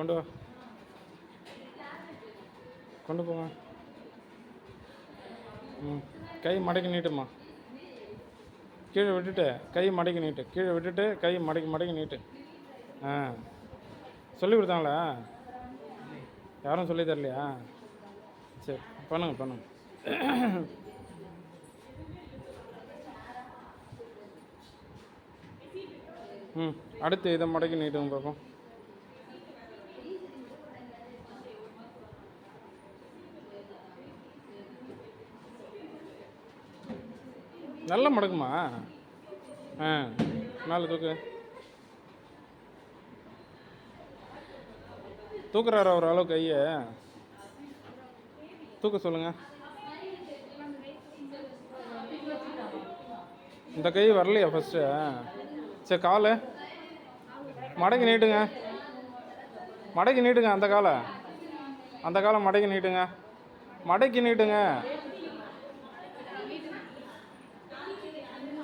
கொண்டு வா. கொண்டு போங்க. ம் கை மடக்கி நீட்டுமா. கீழே விட்டுட்டு கை மடக்கி நீட்டு. கீழே விட்டுட்டு கை மடக்கி மடக்கி நீட்டு. ஆ. சொல்லி கொடுத்தாங்களா? யாரும் சொல்லி தரலையா? சரி பண்ணுங்க பண்ணுங்க. ம் அடுத்து இதை மடக்கி நீட்டுங்க பார்ப்போம். நல்ல மடக்குமா? ஆ மேலே தூக்கு. தூக்குறாரா ஒரு அளவு கையை? தூக்க சொல்லுங்க. இந்த கை வரலையா ஃபஸ்ட்டு சரி காலை. மடக்கி நீட்டுங்க. மடக்கி நீட்டுங்க அந்த காலை. அந்த காலை மடக்கி நீட்டுங்க. மடக்கி நீட்டுங்க.